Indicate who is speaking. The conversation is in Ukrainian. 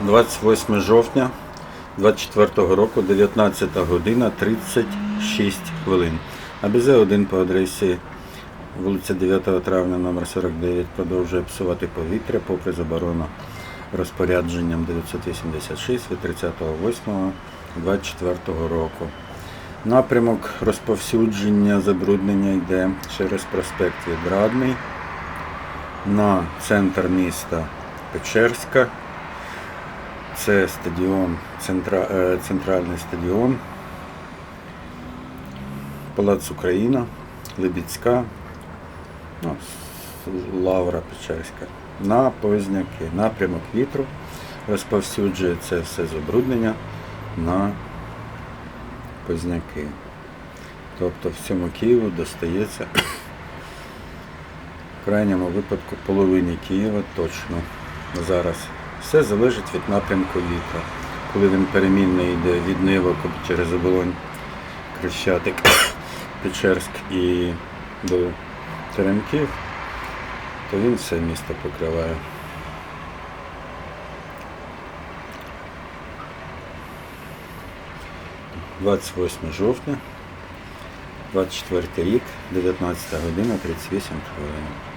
Speaker 1: 28 жовтня 24 року, 19 година 36 хвилин. АБЗ 1 по адресі вулиця 9 травня номер 49 продовжує псувати повітря попри заборону розпорядженням 986 від 30.08.24 року. Напрямок розповсюдження забруднення йде через проспект Відрадний на центр міста Печерська. Це стадіон, центра, е, центральний стадіон, Палац Україна, Либіцька, ну, Лавра Печерська. На Позняки, напрямок вітру розповсюджує це все забруднення на Позняки. Тобто всьому Києву достається в крайньому випадку половині Києва точно зараз. Все залежить від напрямку вітра. Коли він перемінний йде від Нивок через оболонь, Крещатик, Печерськ і до Теремків, то він все місто покриває. «28 жовтня, 24 рік, 19 година, 38 хвилин.